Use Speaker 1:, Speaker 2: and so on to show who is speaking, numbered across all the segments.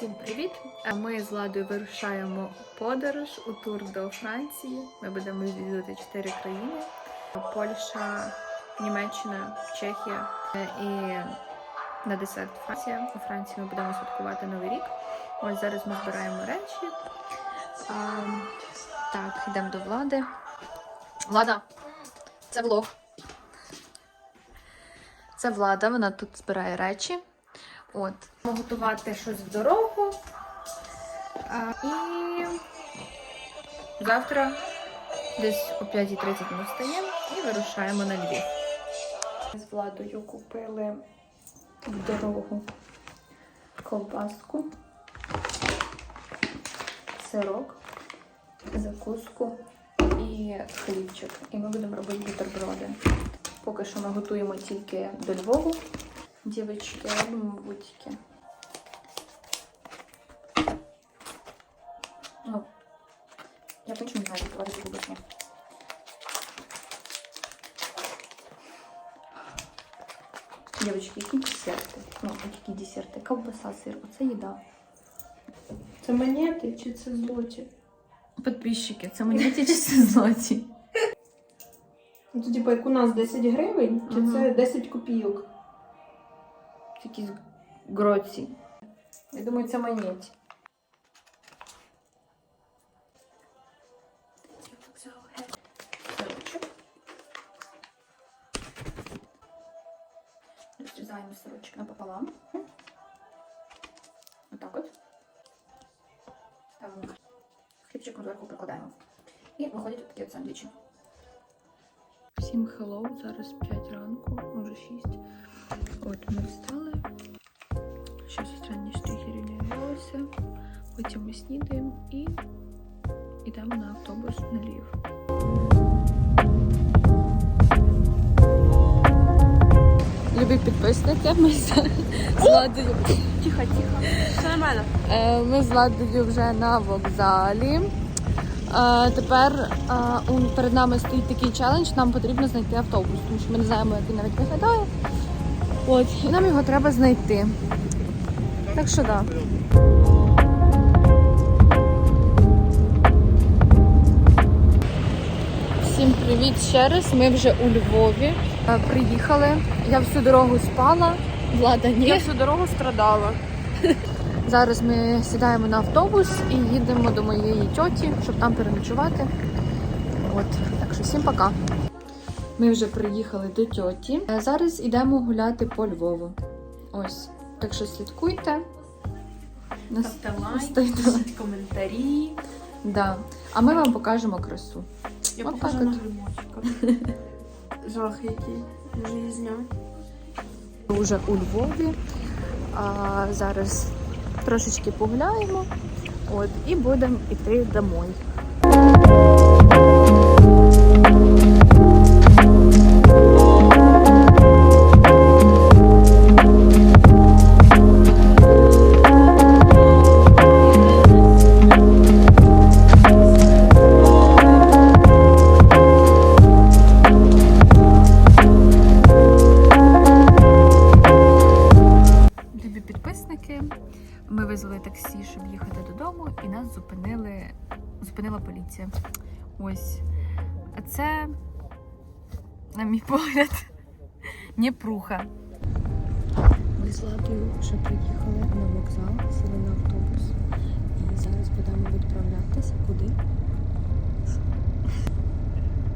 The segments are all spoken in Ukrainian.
Speaker 1: Всім привіт! А Ми з Ладою вирушаємо подорож у тур до Франції. Ми будемо відвідувати чотири країни: Польща, Німеччина, Чехія Е, і на десерт Франція. У Франції ми будемо святкувати Новий рік. Ось зараз ми збираємо речі. А, так, йдемо до влади. Влада, це влог. Це влада, вона тут збирає речі. От. Готувати щось в дорогу. А, і завтра десь о 5.30 ми встаємо і вирушаємо на Львів. З владою купили в дорогу ковбаску, сирок, закуску і хлібчик. І ми будемо робити бутерброди. Поки що ми готуємо тільки до Львову. Дівчатки, робимо бутики. Ну, я точно не знаю, як варити бутики. Дівчатки, які десерти? Ну, які десерти? Ковбаса, сир, оце їда.
Speaker 2: Це монети чи це злоті?
Speaker 1: Підписчики, це монеті чи це злоті?
Speaker 2: Ну, то, типу, як у нас 10 гривень, чи
Speaker 1: Ага.
Speaker 2: це 10 копійок?
Speaker 1: Такі гроці. Я думаю, це монеті. Сирочок. Розрізаємо сирочок напополам. Отак от. Там хлібчик ми зверху прикладаємо. І виходять от такі от сандвічі. Всім хеллоу, зараз 5 ранку, може 6. От ми встали. Ще сестра трохи рівнялася. Потім ми снідаємо і йдемо на автобус на Львів. Любі підписники, ми з, Ладою.
Speaker 2: Тихо, тихо. Все нормально.
Speaker 1: Е, Ми з Ладою вже на вокзалі. Е, Тепер е, перед нами стоїть такий челендж, нам потрібно знайти автобус, тому що ми не знаємо, як він навіть виглядає. От, і нам його треба знайти. Так що так. Да. Всім привіт ще раз. Ми вже у Львові. Е, Приїхали. Я всю дорогу спала. Влада ні.
Speaker 2: Я всю дорогу страдала.
Speaker 1: Зараз ми сідаємо на автобус і їдемо до моєї тьоті, щоб там переночувати. От, так що всім пока. Ми вже приїхали до тьоті. Е, Зараз йдемо гуляти по Львову. Ось. Так що слідкуйте. Нас-
Speaker 2: Ставте лайк, пишіть коментарі.
Speaker 1: Да. А ми вам покажемо красу.
Speaker 2: Я
Speaker 1: От так
Speaker 2: на
Speaker 1: от.
Speaker 2: Жах який.
Speaker 1: Ми вже у Львові. А зараз трошечки погуляємо. От, і будемо йти домой. Дніпруха. Ми з Ладою вже приїхали на вокзал, сіли на автобус. І зараз будемо відправлятися. Куди?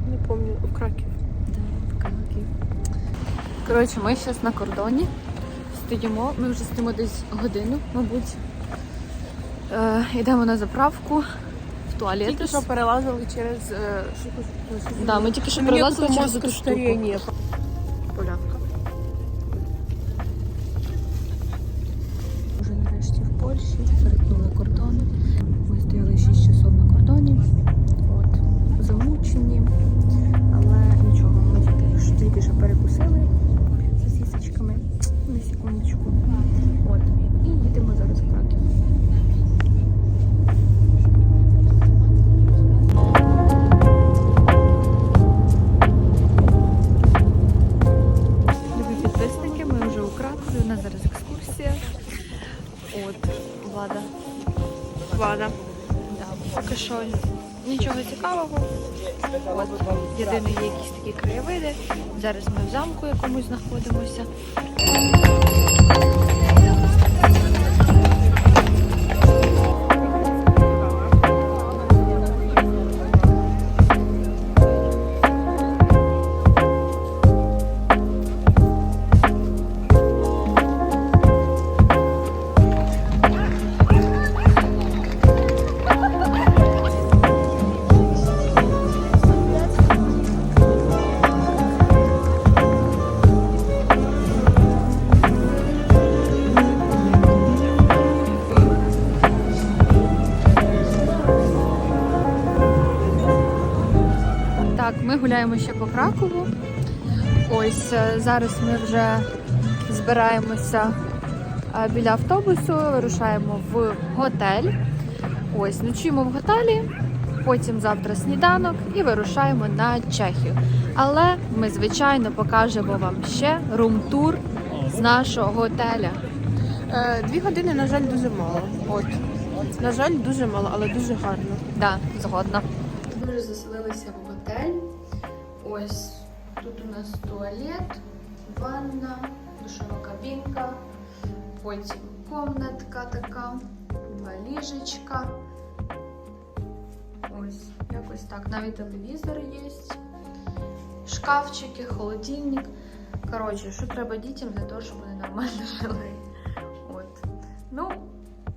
Speaker 2: Не пам'ятаю, в Краків.
Speaker 1: Да, в Краків. Коротше, ми зараз на кордоні. Стоїмо, ми вже стоїмо десь годину, мабуть. Е, йдемо на заправку в туалет.
Speaker 2: Тільки що перелазили через е, штуку.
Speaker 1: Да, ми тільки що перелазили через штуку. Полявка. Польщі перетнули кордон. Ми стояли 6 часов на кордоні. От, замучені. Але нічого, ми тільки, ще перекусили сосісочками. На секундочку. Зараз ми гуляємо ще по Кракову. Ось е, зараз ми вже збираємося е, біля автобусу, вирушаємо в готель. Ось, ночуємо в готелі, потім завтра сніданок і вирушаємо на Чехію. Але ми, звичайно, покажемо вам ще рум-тур з нашого готеля.
Speaker 2: Е, дві години, на жаль, дуже мало. От. На жаль, дуже мало, але дуже гарно.
Speaker 1: Да, згодна. Ми вже заселилися в готель. Ось тут у нас туалет, ванна, душова кабінка, потім комнатка така, два ліжечка. Ось, якось так. Навіть телевізор є. Шкафчики, холодильник. Коротше, що треба дітям для того, щоб вони нормально жили. От. Ну,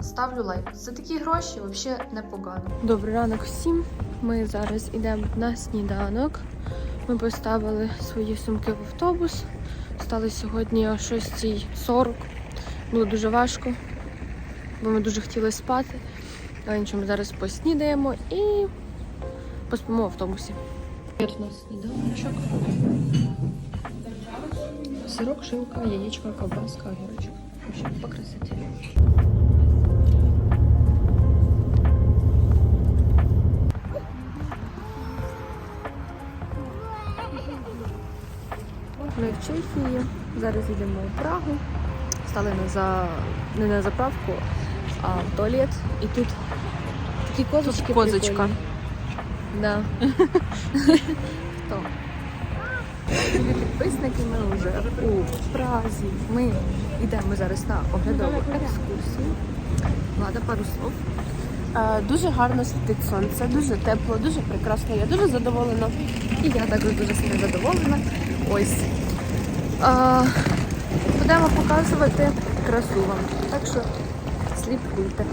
Speaker 1: ставлю лайк. За такі гроші взагалі непогано. Добрий ранок всім. Ми зараз йдемо на сніданок. Ми поставили свої сумки в автобус. Стали сьогодні о 6.40. Було дуже важко, бо ми дуже хотіли спати. Але нічого, ми зараз поснідаємо і поспимо в автобусі. Тут у нас сніданочок. Сирок, шилка, яєчко, ковбаска, огірочок. В общем. Ми в Чехії. Зараз їдемо у Прагу. Стали на за... не на заправку, а в туалет. І тут такі козочки.
Speaker 2: Тут козочка.
Speaker 1: Да. Хто? Любі підписники, ми вже у Празі. Ми йдемо зараз на оглядову екскурсію. Влада, пару слов.
Speaker 2: Е, дуже гарно світить сонце, дуже тепло, дуже прекрасно. Я дуже задоволена.
Speaker 1: І я також дуже сильно задоволена. Ось. А, будемо показувати красу вам. Так що слідкуйте.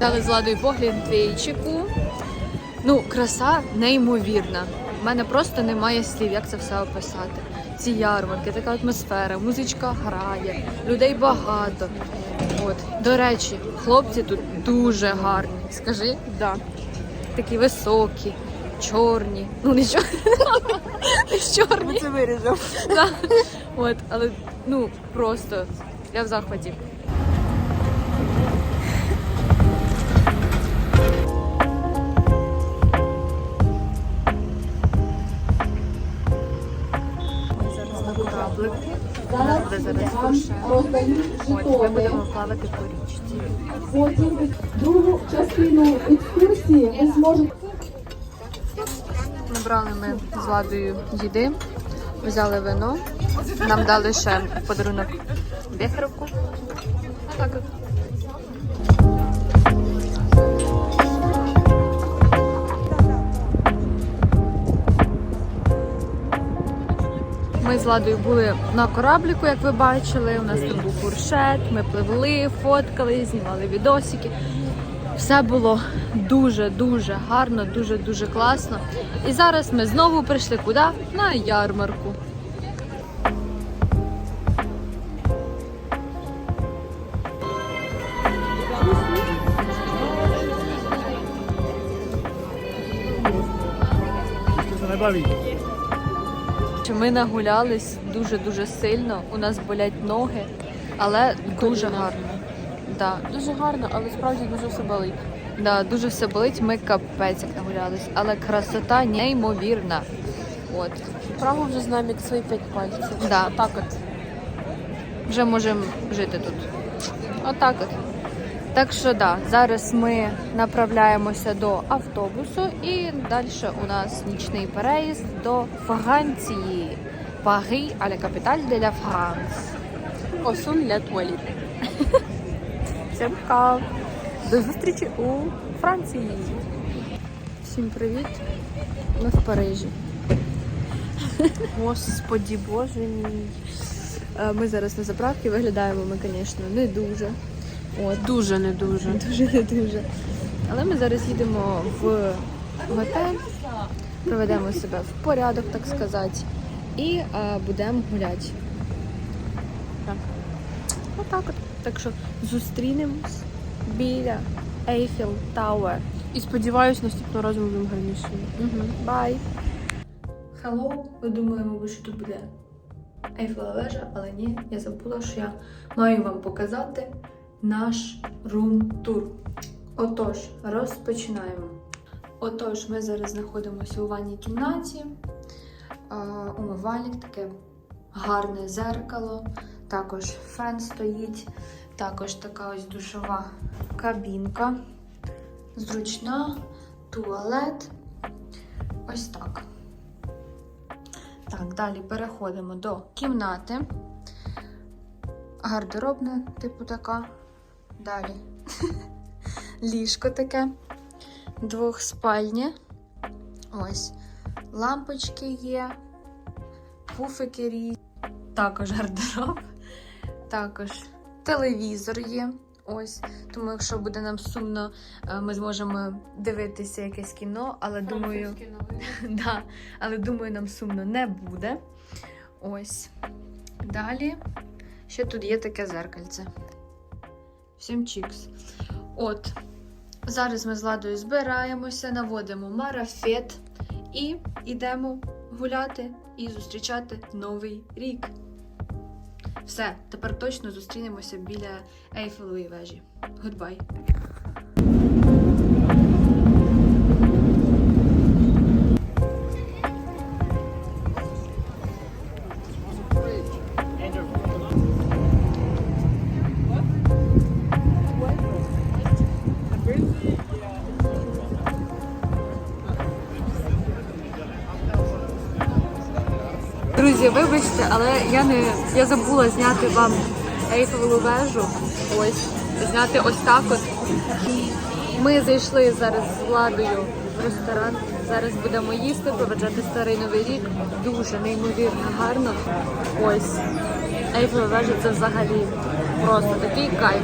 Speaker 1: Дали з Ладою погляд двійчику. Ну, краса неймовірна. У мене просто немає слів, як це все описати. Ці ярмарки, така атмосфера, музичка грає, людей багато. От. До речі, хлопці тут дуже гарні. Скажи,
Speaker 2: Да.
Speaker 1: такі високі, чорні. Ну, не чорні. Не чорні.
Speaker 2: Це виріжемо.
Speaker 1: Да. От, але ну просто я в захваті. Зараз вам роздають жетони.
Speaker 3: Потім другу частину екскурсії ви зможете.
Speaker 1: Набрали ми з Владою їди, взяли вино. Нам дали ще подарунок бехерку. Отак от. Ми з Ладою були на корабліку, як ви бачили. У нас там був фуршет, ми пливли, фоткали, знімали відосики. Все було дуже-дуже гарно, дуже-дуже класно. І зараз ми знову прийшли куди? На ярмарку. Що ми нагулялись дуже-дуже сильно. У нас болять ноги, але дуже гарно. Да,
Speaker 2: Дуже гарно, але справді дуже все болить.
Speaker 1: да, дуже все болить. Ми капець як нагулялись, але красота неймовірна. От.
Speaker 2: Право вже знаємо як свої п'ять пальців.
Speaker 1: Да.
Speaker 2: Так от.
Speaker 1: вже можемо жити тут. Отак от. Так що да, зараз ми направляємося до автобусу і далі у нас нічний переїзд до Франції. Парі, а la capitale de la France.
Speaker 2: Осун для туалет.
Speaker 1: Всім пока! До зустрічі у Франції. Всім привіт. Ми в Парижі.
Speaker 2: Господі боже мій.
Speaker 1: Е, Ми зараз на заправці виглядаємо ми, звісно, не дуже. От.
Speaker 2: Дуже не дуже.
Speaker 1: Дуже не дуже. Але ми зараз їдемо в готель, проведемо себе в порядок, так сказати, і е, будемо гуляти. Так. Отак от. Так що зустрінемось біля Eiffel Tower.
Speaker 2: І сподіваюсь, наступного разу ми будемо гарнішими.
Speaker 1: Угу. Бай. Hello. Ви думали, мабуть, що тут буде Ейфелева вежа, але ні, я забула, що я маю вам показати наш рум-тур. Отож, розпочинаємо. Отож, ми зараз знаходимося у ванній кімнаті. Умивальник, таке гарне зеркало. Також фен стоїть. Також така ось душова кабінка. Зручна, туалет. Ось так. Так, далі переходимо до кімнати. Гардеробна, типу така. Далі. Ліжко таке. Двохспальнє. Ось. Лампочки є. Пуфики різні. Також гардероб. Також телевізор є. Ось. Тому, якщо буде нам сумно, е, ми зможемо дивитися якесь кіно, але думаю. Да, але думаю, нам сумно не буде. Ось. Далі. Ще тут є таке зеркальце. Всім чікс. От. Зараз ми з Ладою збираємося, наводимо марафет і йдемо гуляти і зустрічати Новий рік. Все, тепер точно зустрінемося біля Ейфелевої вежі. Гудбай! Вибачте, але я не я забула зняти вам ейфелеву вежу. Ось зняти ось так. От ми зайшли зараз з владою в ресторан. Зараз будемо їсти, проведжати старий новий рік. Дуже неймовірно гарно. Ось ейфелева вежа це взагалі просто такий кайф.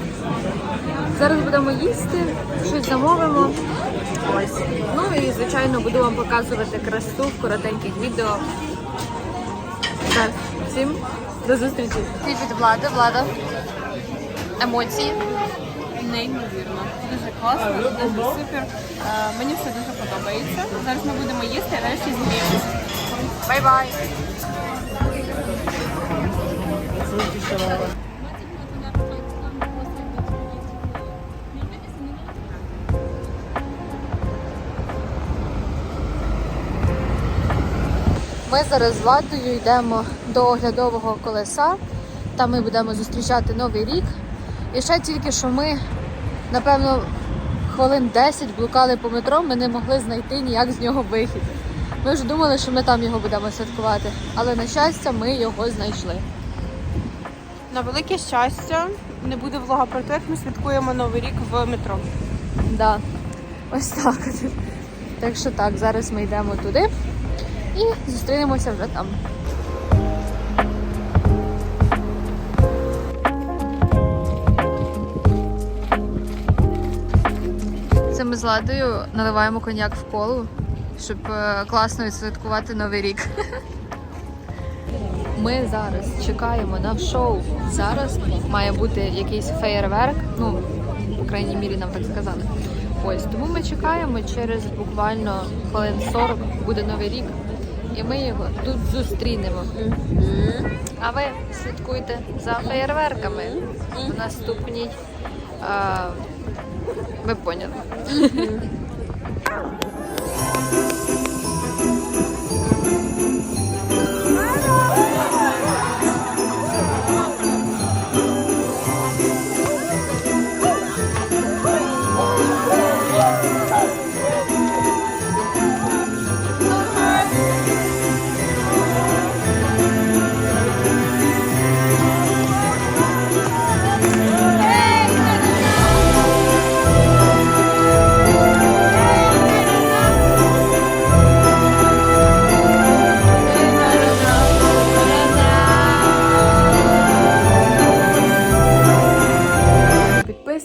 Speaker 1: Зараз будемо їсти, щось замовимо. Ось. Ну і звичайно буду вам показувати красу в коротеньких відео. Так, всім до зустрічі. Від влади, влада. Емоції.
Speaker 2: Неймовірно. Дуже класно, дуже супер. Е, Мені все дуже подобається. Зараз ми будемо їсти, а нарешті зміємося.
Speaker 1: Бай-бай. Ми зараз з Владою йдемо до оглядового колеса. Там ми будемо зустрічати новий рік. І ще тільки що ми, напевно, хвилин 10 блукали по метро, ми не могли знайти ніяк з нього вихід. Ми вже думали, що ми там його будемо святкувати, але на щастя, ми його знайшли.
Speaker 2: На велике щастя, не буде влога про те, як ми святкуємо Новий рік в метро.
Speaker 1: Да. Ось так. Так що так, зараз ми йдемо туди і зустрінемося вже там. Це ми з Ладою наливаємо коньяк в колу, щоб е, класно відсвяткувати Новий рік. Ми зараз чекаємо на шоу. Зараз має бути якийсь феєрверк. Ну, по крайній мірі, нам так сказали. Ось тому ми чекаємо. Через буквально хвилин 40 буде новий рік. І ми його тут зустрінемо. А ви слідкуйте за феєрверками в наступній. А, ви поняли.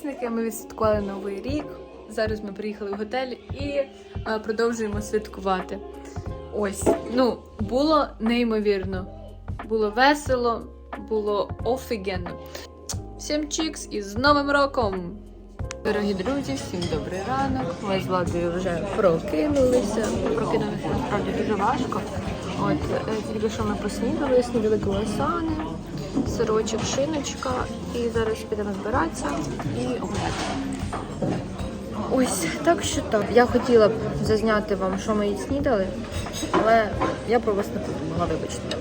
Speaker 1: Підписники, ми відсвяткували новий рік. Зараз ми приїхали в готель і е, продовжуємо святкувати. Ось, ну, було неймовірно. Було весело, було офігенно. Всім чікс і з Новим роком! Дорогі друзі, всім добрий ранок. Ми з Владою вже прокинулися. Прокинулися насправді дуже важко. От е, тільки що ми поснідали, снідали круасани, сирочок, шиночка, і зараз підемо збиратися і гуляти. Ось так що так. Я хотіла б зазняти вам, що ми снідали, але я про вас не подумала, вибачте.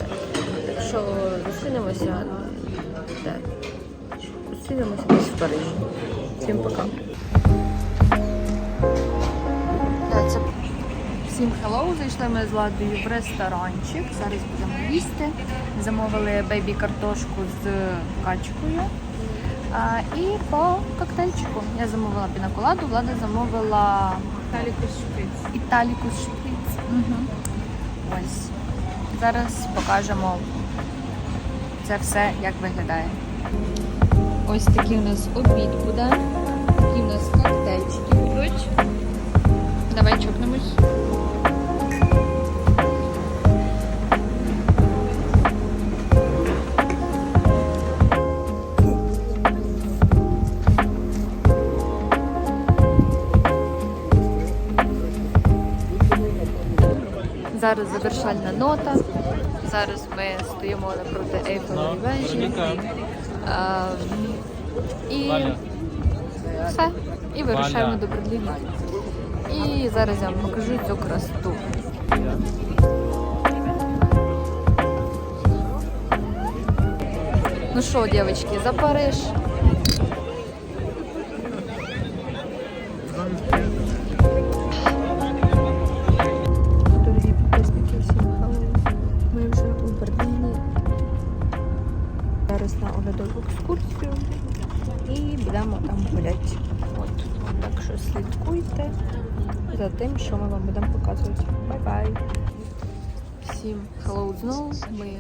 Speaker 1: Так що зустрінемося де? Зустрінемося десь в Парижі. Всім пока. Так, це Всім hello, зайшли ми з Ладою в ресторанчик. Зараз будемо їсти. Замовили бейбі картошку з качкою. А, і по коктейльчику. Я замовила пінаколаду, Влада замовила
Speaker 2: Італікус шприц.
Speaker 1: Італікус шприц. Угу. Ось. Зараз покажемо це все, як виглядає. Ось такий у нас обід буде. Такі у нас коктейльчики будуть. Давай чокнемось. Зараз завершальна нота. Зараз ми стоїмо напроти Ейфелевої вежі. А, і все. І вирушаємо до Берліна. І зараз я вам покажу цю красоту. Ну що, дівчатки, за Париж. За тим, що ми вам будемо показувати. Бай-бай! Всім hello знову. Ми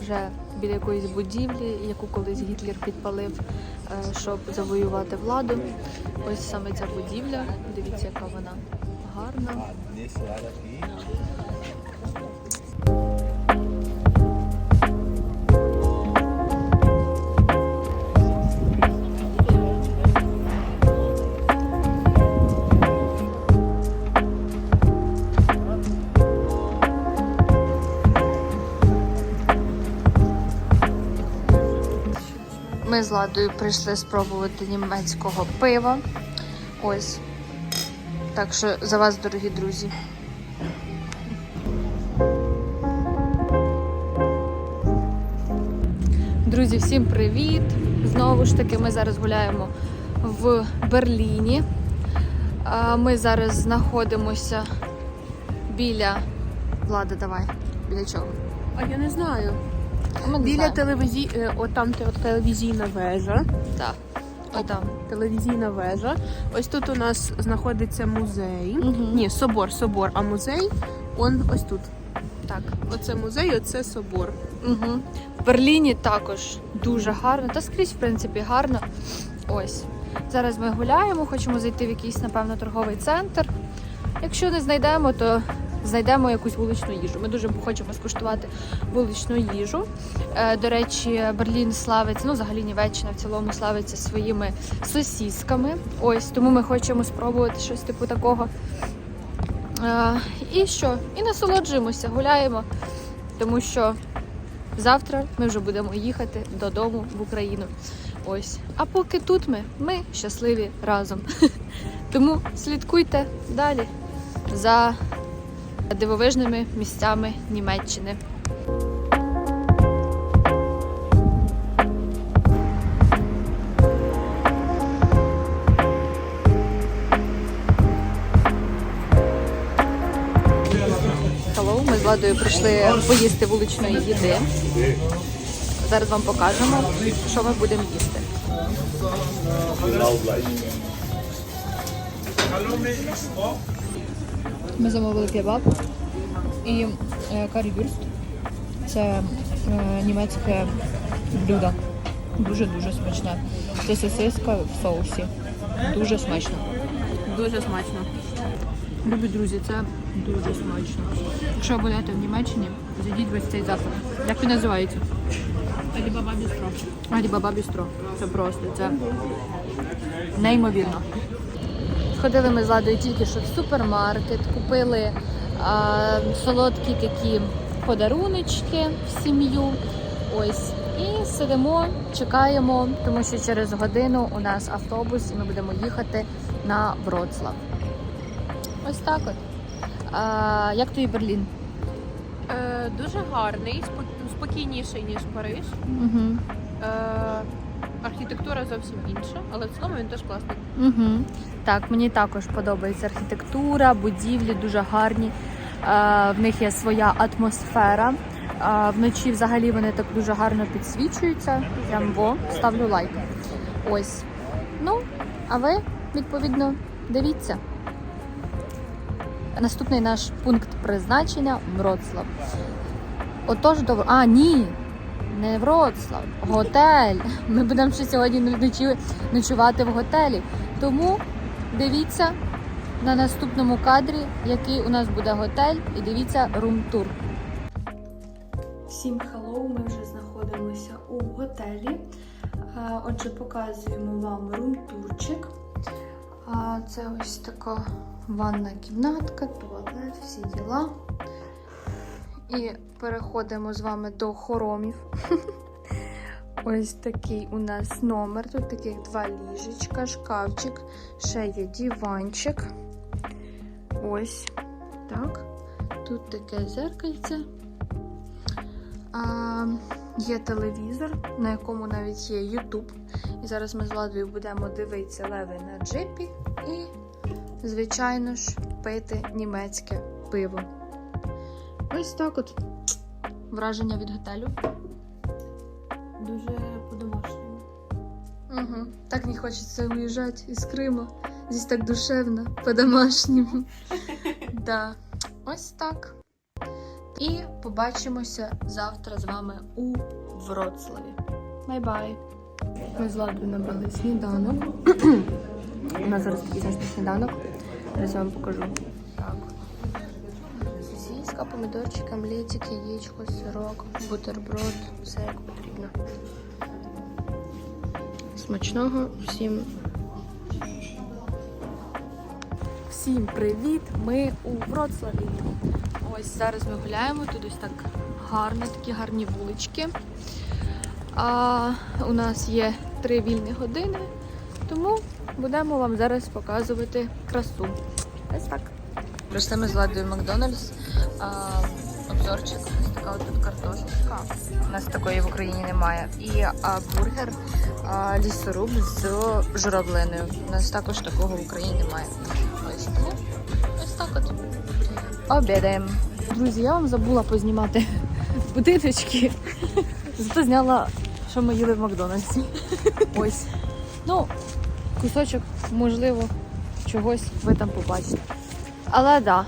Speaker 1: вже біля якоїсь будівлі, яку колись Гітлер підпалив, е, щоб завоювати владу. Ось саме ця будівля. Дивіться, яка вона гарна. Ми з Ладою прийшли спробувати німецького пива. Ось. Так що за вас, дорогі друзі. Друзі, всім привіт! Знову ж таки, ми зараз гуляємо в Берліні. Ми зараз знаходимося біля. Влада, давай. Біля чого?
Speaker 2: А я не знаю.
Speaker 1: Ми
Speaker 2: Біля телевізі... е, от там телевізійна вежа.
Speaker 1: Так. Отам.
Speaker 2: Телевізійна вежа. Ось тут у нас знаходиться музей.
Speaker 1: Мгм.
Speaker 2: Ні, собор, собор, а музей он ось тут.
Speaker 1: Так.
Speaker 2: Оце музей, оце собор.
Speaker 1: Угу. В Берліні також дуже гарно, та скрізь, в принципі, гарно. Ось. Зараз ми гуляємо, хочемо зайти в якийсь, напевно, торговий центр. Якщо не знайдемо, то знайдемо якусь вуличну їжу. Ми дуже хочемо скуштувати вуличну їжу. Е, до речі, Берлін славиться, ну взагалі Німеччина в цілому славиться своїми сосісками. Ось тому ми хочемо спробувати щось типу такого. Е, і що? І насолоджуємося, гуляємо, тому що завтра ми вже будемо їхати додому в Україну. Ось. А поки тут ми, ми щасливі разом. Тому слідкуйте далі за дивовижними місцями Німеччини. Hello, ми з Владою прийшли поїсти вуличної їди. Зараз вам покажемо, що ми будемо їсти. Ми замовили кебаб і е, карі-вюрст. Це е, німецьке блюдо. Дуже-дуже смачне. Це сосиска в соусі. Дуже смачно.
Speaker 2: Дуже смачно.
Speaker 1: Любі друзі, це дуже смачно. Якщо ви будете в Німеччині, зайдіть в ось цей заклад. Як він називається?
Speaker 2: Алібаба бістро.
Speaker 1: Алібаба Бістро. Це просто, це неймовірно. Сходили ми з Ладою тільки що в супермаркет, купили а, солодкі такі подаруночки в сім'ю. Ось. І сидимо, чекаємо, тому що через годину у нас автобус, і ми будемо їхати на Вроцлав. Ось так от. А, як тобі Берлін?
Speaker 2: Е, дуже гарний, спок- спокійніший, ніж Париж.
Speaker 1: Угу.
Speaker 2: Е, архітектура зовсім інша, але в цілому він теж класний.
Speaker 1: Угу. Так, мені також подобається архітектура, будівлі дуже гарні. Е, в них є своя атмосфера. Е, вночі взагалі вони так дуже гарно підсвічуються. Прям во, ставлю лайк. Ось. Ну, а ви, відповідно, дивіться. Наступний наш пункт призначення Вроцлав. Отож, до. А, ні! Не Вроцлав, готель. Ми будемо ще сьогодні ночувати в готелі. Тому дивіться на наступному кадрі, який у нас буде готель, і дивіться рум-тур. Всім хеллоу, ми вже знаходимося у готелі. Отже, показуємо вам рум-турчик. Це ось така ванна кімнатка, туалет, всі діла. І переходимо з вами до хоромів. Ось такий у нас номер. Тут таких два ліжечка, шкафчик, ще є диванчик. Ось так. Тут таке зеркальце. А, є телевізор, на якому навіть є YouTube. І зараз ми з Владою будемо дивитися леви на джипі і, звичайно ж, пити німецьке пиво. Ось так от. Враження від готелю.
Speaker 2: Дуже по-домашньому.
Speaker 1: Угу. Так не хочеться виїжджати із Криму. Здесь так душевно, по-домашньому. да. Ось так. І побачимося завтра з вами у Вроцлаві. Бай-бай. Ми з Ладою набрали сніданок. У нас зараз такий сніданок. Зараз я вам покажу. Помідорчик, омлетик, яєчко, сирок, бутерброд, все як потрібно. Смачного всім. Всім привіт! Ми у Вроцлаві. Ось зараз ми гуляємо. Тут ось так гарно, такі гарні вулички. А у нас є три вільні години, тому будемо вам зараз показувати красу. Ось так. Прийшли ми з Ладою Макдональдс. А, обзорчик. Ось така от тут картошечка. У нас такої в Україні немає. І а, бургер а, лісоруб з журавлиною. У нас також такого в Україні немає. Ось тому ось так от. Обідаємо. Друзі, я вам забула познімати будиночки. Зато зняла, що ми їли в Макдональдсі. Ось. Ну, кусочок, можливо, чогось ви там побачите. Але так, да,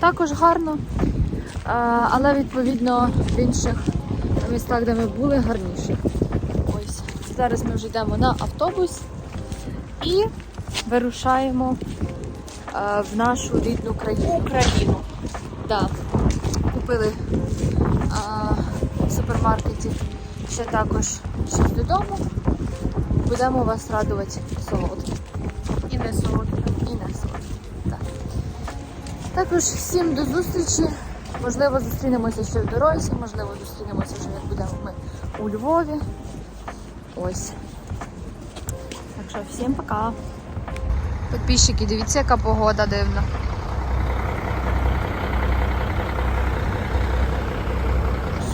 Speaker 1: також гарно. Але відповідно в інших містах, де ми були, гарніше. Ось. Зараз ми вже йдемо на автобус і вирушаємо в нашу рідну країну. Україну. Да. Купили а, в супермаркеті ще також щось додому. Будемо вас радувати солодким.
Speaker 2: І не солодке.
Speaker 1: І не солодким. Так. Також всім до зустрічі. Можливо, зустрінемося ще в дорозі, можливо, зустрінемося вже як будемо ми у Львові. Ось. Так що всім пока. Підписчики, дивіться, яка погода дивна.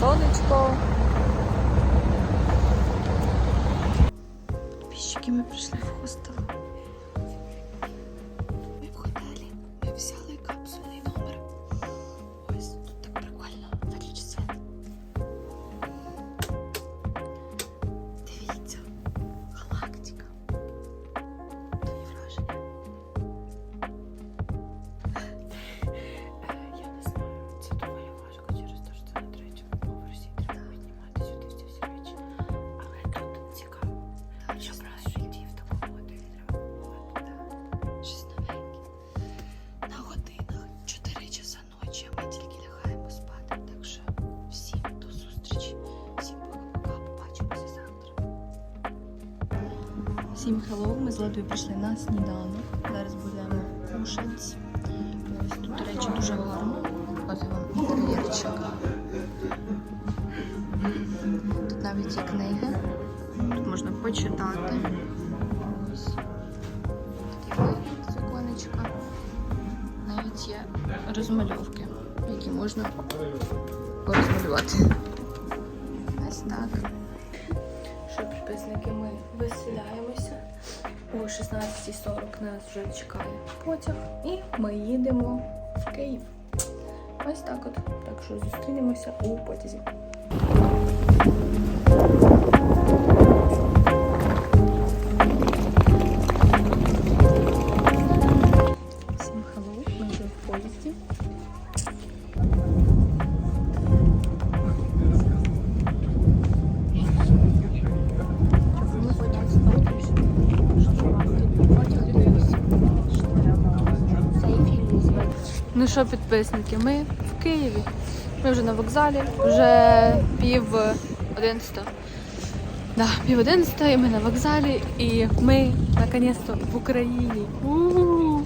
Speaker 1: Сонечко. Підписчики, ми прийшли Всім хеллоу, ми з Ладою прийшли на сніданок. Зараз будемо кушати. Ось тут, до речі, дуже гарно. Ось вам інтер'єрчик. Тут навіть є книги. Тут можна почитати. Ось. Такий вигляд віконечка. Навіть є розмальовки, які можна порозмалювати. Ось так. Підписники, ми виселяємося. О 16.40 нас вже чекає потяг, і ми їдемо в Київ. Ось так от. Так що зустрінемося у потязі. Що, підписники, ми в Києві. Ми вже на вокзалі, вже пів одинадцята. Да, пів одинадцята, і ми на вокзалі, і ми наконець-то в Україні. У-у-у.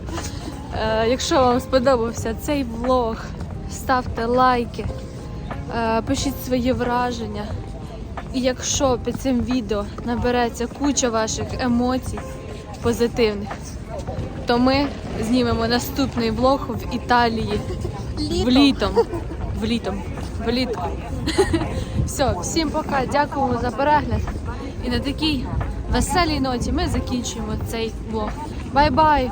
Speaker 1: Е, якщо вам сподобався цей влог, ставте лайки, е, пишіть свої враження. І якщо під цим відео набереться куча ваших емоцій позитивних, то ми знімемо наступний влог в Італії в літом. Влітом. Влітку. Все, всім пока. Дякуємо за перегляд. І на такій веселій ноті ми закінчуємо цей влог. Бай-бай!